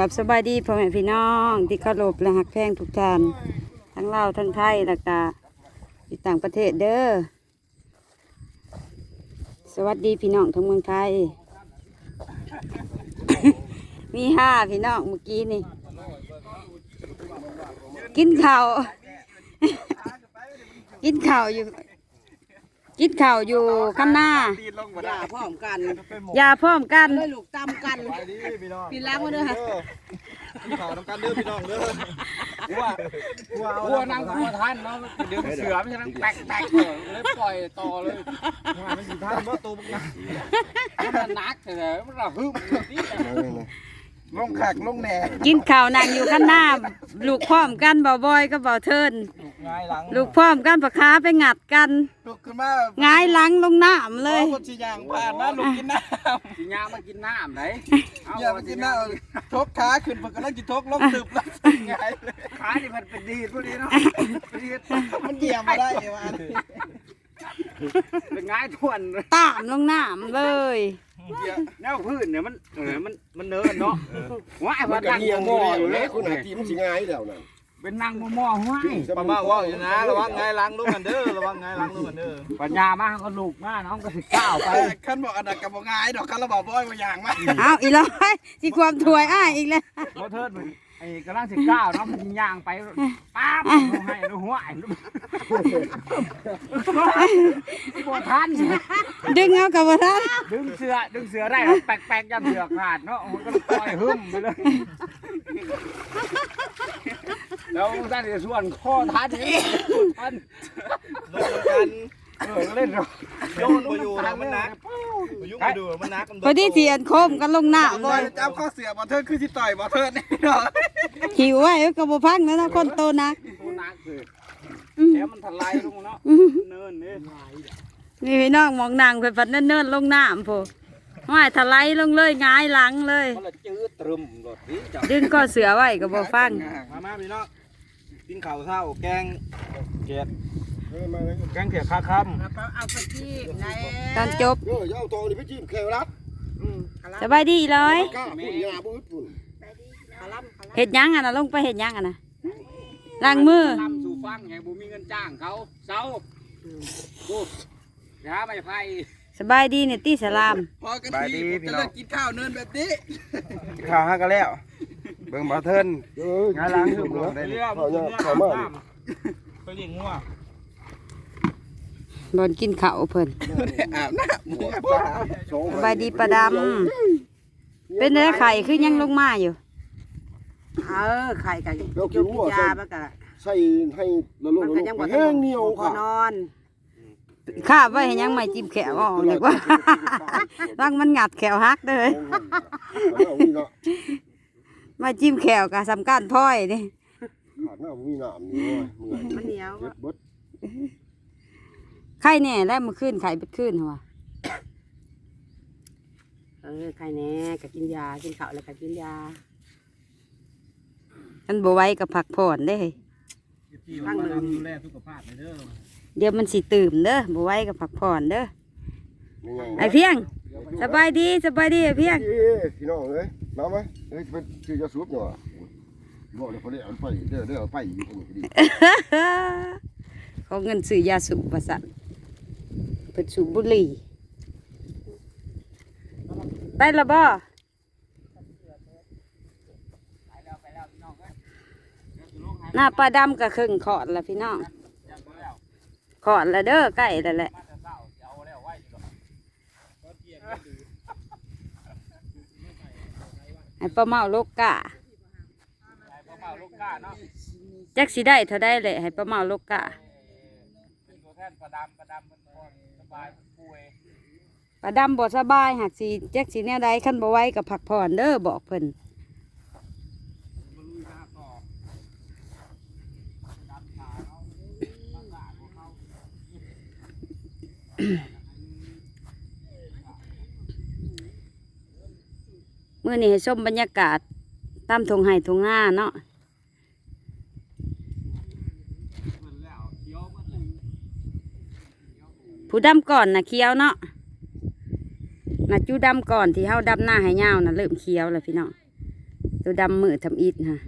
กับสบายดีพ่อแม่พี่น้องที่เคารพและหักแพงทุกท่านทั้งลาวทั้งไทยและก็ที่ต่างประเทศเด้อสวัสดีพี่น้องทั้งเมืองไทย มีห้าพี่น้องเมื่อกี้นี่ กินข้าว กินข้าวอยู่ กินข้าวอยู่ข้างหน้าตีนลงมาอได้ย่าพร้อมกันยาพร้อมกันเลยลูกตำกันไปดิพี่น้องพี่ล้างมาด้วยค่ะพี่ข่าวทำการเด้อพี่น้องเด้อหัวหัวกลัวนั่งกลัวท่านเนาะเดี๋ยวเสือไม่ใช่นั่งแตกแตกเลยเลยปล่อยต่อเลยหัวมันสิท่านบ่ตูมึงนะมันนักเลยมันระหึ่มนี่ ลงแขกลงแหน่กินข้าวนั่งอยู่ข้างหน้าลูกพร้อมกันเบาบอยก็เบาเทินลูกง่ายหลังลูกพร้อมกันปะค้าไปงัดกันลุกขึ้นมาหงายหลังลงน้ำเลยคนชี้ยางผ่านนะลูกกินน้สิยามากินน้ำไหนำอย่ามากินน้ำทบขาขึ้นเพิ่นกำลังกินทบลงตึบแล้วง่ายเลยขาที่มันเป็นดีดพอดีเนาะดีดมันเหยียบมาได้วะเป็นง่ายทวนตามลงน้ำเลย แนวพื้นเนี่ยมันเออมันมันเนินเนาะว้ายมัมันนก็นั่งเฮียงมอออยู่ยู่เลเลยยคุณหาทีมสิง่ายแล้วนั่นเป็นนั่งมอมอห้วยประมาณว่าอยู่นะระวังง่ายหลังลูกกันเด้อระวังง่ายหลังลูกกันเด้อปัญญามากก็ลูกมากน้องก็สิก้าวไปขั้นบอกอันนั้นกับบ่ง่ายดอกขั้นระบอกบ่อยว่าอย่างมาเอาอีกแล้วที่ความถวยอ้ายอีกแล้วโมเทิร์ดมัน ไอ้กำลังสิก้าวเนาะมันย่างไปป๊าบให้ดูหัวไอ้ปวดทันดึงเอากับว่าท่านดึงเสือดึงเสือได้แล้วแปลกๆยันเสือขาดเนาะมันก็ปล่อยหึ่มไปเลย แล้วท่านจะส่วนข้อทันอีกท่าน ลงกัน เออเล่นเนาะ โยนบ่อยู่นะมันนัก บ่ยุ่งบ่ดูมันนักมันพอดีเทียนโคมกันลงน้ำบ่เลยจับข้อเสือบ่เทิดคือสิต่อยบ่เทิดนี่เนาะหิวไว้ก็บ่พังนะนะคนโตนักผู้นักคืออืมแถวมันทลายลงเนาะอืมเนินนี่นี่พี่น้องมองนางเพิ่นพัดเนิ่นๆลงน้ำโพห้อยถลายลงเลยหงายหลังเลยมันละจืดตรึมรถนี่จ้ะดึงก็เสือไว้ก็บ่ฟังมามาพี่น้องกินข้าวเช้าแกงเกียดเออมาเลย แกงเขียดคาคเอาไปที่ไหนตอนจบเอออย่าเอาทองนี่ไปจิ้มแควรัดสบายดีเลยกล้าพุ่นยาบ่อึดพุ่นคาลัมคาลัมเห็ดหยังอะนะลงไปเห็ดหยังอะนะล้างมือทำสู่ฟังให้บุมีเงินจ้างเขาเซากูอย่าไม่ไพ่สบายดีเนี่ยตีสลามำพอกันทีผมจะเลิกกินข้าวเนินแบบนี้ข้าวฮักกันแล้ว เบิ่งบ่เทินเอองานล้างคือบ่นะได้เรื่องเข้าเนี่ยเรื่องเข้ามาน้ไปเลี้ยงงัว บอนกินข้าวเพิ่นอาบน้ำหมูปลาสองสบายดีประดำเป็นได้ไข่คือยังลงมาอยู่ เออไข่กับยกกินยามันก็ใส่ให้ละลงมันก็ยังบ่แห้งเหนียวพอค่ะนอนข้าบไว้ให้ยังไม่จิ้มแขวออกเลยว่าร่างมันงัดแขวฮักเด้อเอานี่เนาะมาจิ้มแขวกับสำคัญพ่อยนี่ขาดหน้าบ่มีน้ำนี่โอ้ยเมื่อยมันเหนียวเบิดเบิดไข่แน่แล้วมันขึ้นไข่เบิดขึ้นหัวเออไข่แน่ก็กินยากินข้าวแล้วก็กินยามันบ่ไหว้กับผักผ่อนเด้ข้างหนึ่งดูแลสุขภาพเลยเด้อเดี๋ยวมันสิตื่มเด้อบ่ไหว้กับผักผ่อนเด้อนี่ไงไอ้เพียงสบายดีสบายดีไอ้เพียงเอ้ยพี่น้องเอ้ยมาไหมเอ้ยเป็นชื่อยาสูบเนาะบอกเลยพอได้เอาไปเด้อเด้อเอาไปอยู่ตรงนี้ก็ดี เขาเงินซื้อยาสูบประสัน เป็นสูบบุหรี่ได้ละบ่หน้าปลาดำกับครึ่งขอดละพี่น้องขอดละเด้อใกล้แล้วแหละไอ้ปลาเมาลูกก้าเนาะจักสิได้เท่าได้เลยให้ปลาเมาโลกกะเป็นตัวแทนประดำประดำมัน บายป่วยปลาดำบ่สบายหักสิจักสิแนวใดขั้นบ่ไหว้กับผักผ่อนเด้อบอกเพิ่นมื่อนี้ให้ชมบรรยากาศตามทงไห่ทงหน้าเนาะ ผู้ดำก่อนนะเคี้ยวเนาะนะจูดำก่อนที่เฮาดำหน้าให้ยาวนะเริ่มเคี้ยวแล้วพี่น้องตัวดำมือทำอิดฮะ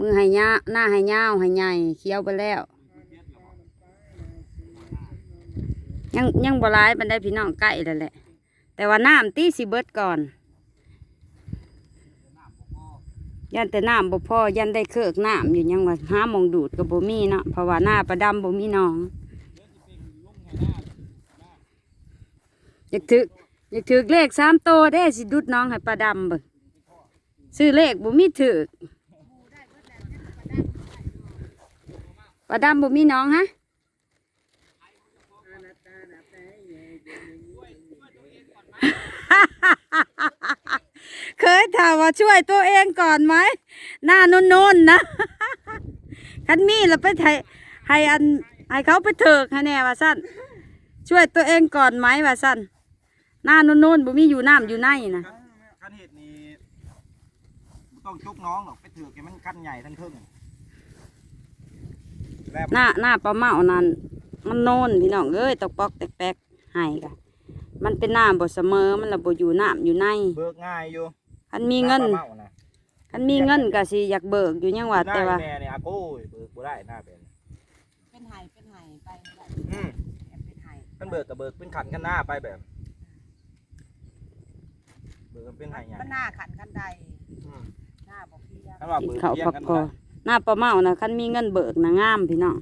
มือให้ยาหน้าให้ยาวให้ใหญ่เคี้ยวไปแล้ว ยังยังบร้ายบันได้พี่น้องใกล้แล้วแหละ แต่ว่าน้ำตีสิเบิดก่อน ยันแต่น้ำบ่พอยันได้เคือกน้ำอยู่ยังว่าห้ามองดูดกับบ่มีเนาะเพราะว่าหน้าประดำบ่มีน้อง อยากถืออยากถือเลขสามโตได้สิดุดน้องให้ประดำเบิ่งซื้อเลขบ่มีถือประดำบ่มีน้องฮะเคยถามว่าช่วยตัวเองก่อนไหม หน้านุ่นๆนะคันมีแล้วไปให้ให้อันให้เขาไปเถิกให้แน่ว่าสั้นช่วยตัวเองก่อนไหมว่าสั้น หน้านุ่นๆบ่มีอยู่น้ำอยู่ในนะคันเห็ดนี่บ่ต้องจุกน้องหรอกไปถือแกมันคันใหญ่ทั้งเทึ่งแล้วหน้าหน้าปลาเมานั่นมันโนนพี่น้องเอ้ยตกปอกแตกๆให้กะมันเป็นน้ำบ่เสมอมันละบ่อยู่น้ำอยู่ในเบิกง่ายอยู่คันมีเงินหาปลาานะคันมีเงินก็สิอยากเบิกอยู่ยังว่าแต่ว่าหน้แม่เนี่ยอาโก้ยเบิกบ่ได้หน้าเป็นเป็นไห้เป็นไห้ไปได้อืมเป็นไห้ มันเบิกกับเบิกเป็นขันกันหน้าไปแบบ เบิกเป็นไห้ใหญ่มันหน้าขันขันใดอืมหน้าบอกพี่ถ้าว่ากินเบิกข้าวเที่ยงพักกันพอหน้าปลาเมานะคันมีเงินเบิกนะงามพี่น้อง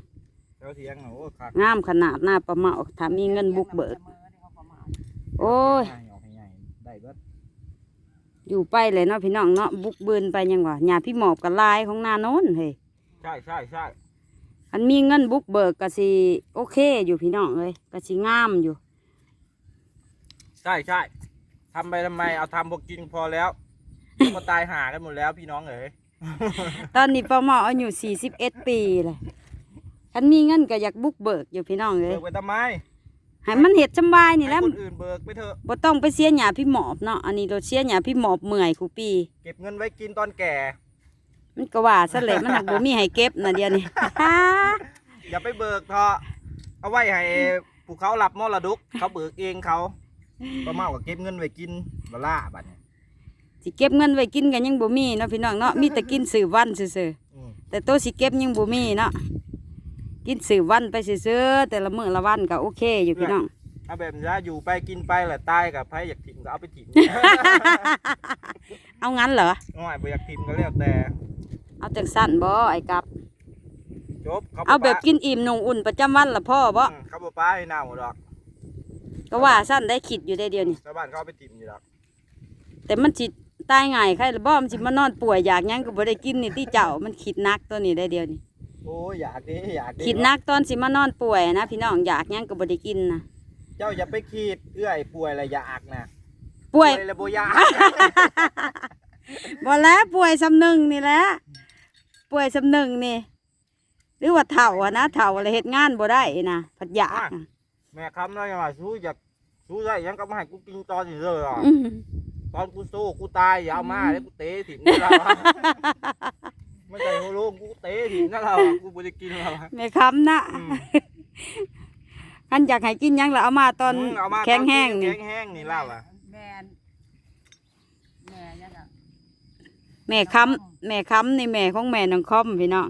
แล้วเที่ยงน่ะโอ้คักงามขนาดหน้าปลาเมาถ้ามีเงินบุกเบิก โอ้ยให้ออกให้ใหญ่ได้เบิดอยู่ไปเลยเนาะพี่น้องเนาะบุกเบินไปยังว่าหญ้าพี่หมอบกับลายของนาโน้นเฮ้ยใช่ใช่ใช่คันมีเงินบุกเบิกก็สิโอเคอยู่พี่น้องเอ้ยก็สิงามอยู่ ใช่ใช่ ทำไปทำไมเอาทำพวกกินพอแล้วมาตายหากันหมดแล้วพี่น้องเอ๋ยตอนนี้ปลาเมาอายุ41ปีเลยคันมีเงินก็อยากบุกเบิกอยู่พี่น้องเอ้เบิยกไปทำไมให้มันเฮ็ดสำบายนี่แหละให้คนอื่นเบิกไปเถอะบ่ต้องไปเสียหญ้าพี่หมอบเนาะอันนี้เราเสียหญ้าพี่หมอบเมื่อยคูปี เก็บเงินไว้กินตอนแก่ มันก็ว่าซะแหละมันหักบ่มีให้เก็บนะเดี๋ยวนี้ อย่าไปเบิกเถอะเอาไว้ให้ภูเขาหลับมรดกเขาเบิกเองเขา ป้าเมาก็เก็บเงินไว้กินบล่าบัดนี้สิเก็บเงินไว้กินกันยังบ่มีเนาะพี่น้องเนาะมีแต่กินสื่อวันซื่ออืมๆแต่ตัวสิเก็บยังบ่มีเนาะกินสื่อวันไปซื่อๆแต่ละมื้อละวันก็โอเคอยู่พี่น้อง เอาแบบนี้อยู่ไปกินไปแหละตายกับไผอยากถิ่มก็เอาไปถิ่ม เอางั้นเหรอง่อยบ่อยากถิ่มก็แล้วแต่เอาจังสั้นบ่ไอ้กับ จบเขาเอาแบบกินอิ่มนงอุ่นประจำวันละพ่อบ่อืมเขาบ่ป้าให้น่าหมดดอก ก็ว่าสั้นได้คิดอยู่ได้เดียวนี่ชาวบ้านเขาเอาไปถิ่มอยู่ดอกแต่มันสิตายง่ายใครละบ่มันสิมานอนป่วยอยากหยังก็บ่ได้กินนี่ที่เจ้ามันคิดหนักตัวนี้ได้เดียวนี่โอ้ยอยากดิอยากดิคิดหนักตอนสิมานอนป่วยนะพี่น้องอยากหยังก็บ่ได้กินนะเจ้าอย่าไปขีดเอื้อยป่วยอะไรอยากนะป่วยแล้วบ่อยากบ่แล้วป่วยสำนึงนี่แหละป่วยสำนึงนี่ หรือว่าเฒ่าอะนะเฒ่าอะไรเฮ็ดงานบ่ได้นะพัดอยากอะ แม่คำแล้วยังว่าสู้อยากสู้ได้ยังก็มาให้กูกินตอนนี้เลยอะอื้อตอนกูสู้กูตายอย่าเอามาแล้วกูเตะถิ่มนี่เราอะไม่ใช่โฮโลงกูเตะถิ่มนั่นเราอะกูบ่ได้กินเราอะแม่คำนะอืมคันอยากให้กินหยังล่ะเอามาตอนมเอามาแข็งแห้งตอนนี่แข็งแห้งนี่เล่าอะแม่นแม่ยังอะแม่คำแม่คำนี่แม่ของแม่น้องคอมพี่น้อง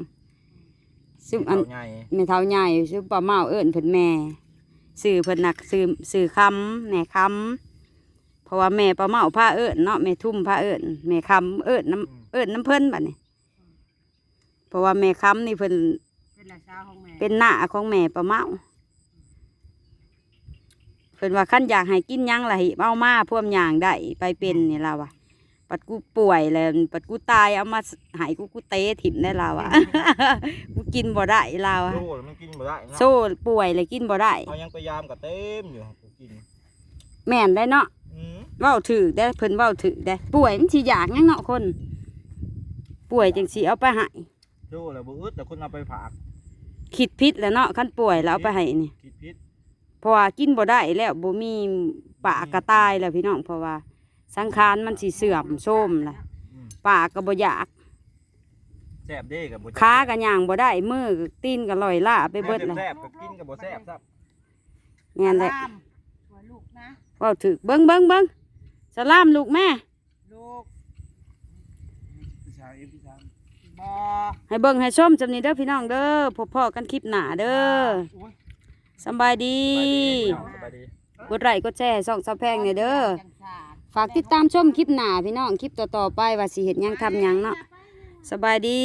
ซึ่งอัน เาใหญ่แม่เฒ่าใหญ่ซึ่งป้าเมาเอิ้นเพิ่นแม่ สื่อเพิ่นนักสื่อสื่อคำแม่คำเพราะว่าแม่ป้าเมาพาเอิ้นเนาะแม่ทุ่มพาเอิ้นแม่คำเอิ้นน้ำเอิ้นน้ำเพิ่นบัดนี้เพราะว่าแม่คำนี่เพิ่นเป็นละสาวของแม่เป็นหน้าของแม่ป้าเมาเพิ่นว่าคันอยากให้กินหยังล่ะหิเอามาพ่วมอย่างได้ไปเป็นนี่ล่ะว่ะ ปัดกูป่วยแล้วปัดกูตายเอามาใหายกูกูเตะถิ่มได้ล่ะว่ะ กูกินบ่ได้ล่ะว่ะโซ่แล้วมันกินบ่ได้นะโซ่ป่วยเลยกินบ่ได้เอายังพยายามกับเต็มอยู่กูกินแม่นได้เนาะอืมเว้าถือได้เพิ่นเว้าถือได้ป่วยมันสิอยากหยังเนาะคน ป่วยจังสิเอาไปให้โซ่แล้วบ่อึดแต่คนเอาไปฝากคิดพิษแหล้วเนาะคันป่วยแล้วเอาไปให้นี่คิดพิษเพราะว่ากินบ่ได้แล้วบ่มีปากกระตายแล้วพี่น้องเพราะว่า สังขารมันสิเสื่อมโทรมแหละอืมปากก็บ่อยากแซ่บเด้กับบ่ขาก็ย่างบ่ได้มือก็ตีนก็ลอยล่าไปเบิดเลยแซ่บกับกินกับบ่แซ่บซับแม่นได้สลามสวยลูกนะเว้าถือเบิ่งเบิ่งเบิ่งสลามลูกแม่ ลูกาวเอ็มพี่สามบ่ให้เบิ่งให้ชมจำนี้เด้อพี่น้องเด้อพบพ่อกันคลิปหน้าเด้อสำบายดี สบายดีกดไลค์กดแชร์ส่องสะแพงเนี่ยเด้อจังสาด ฝากติดตามชมคลิปหน้าพี่น้องคลิปต่อๆไปว่าสิเห็ดหยังทำหยังเนาะสบายดี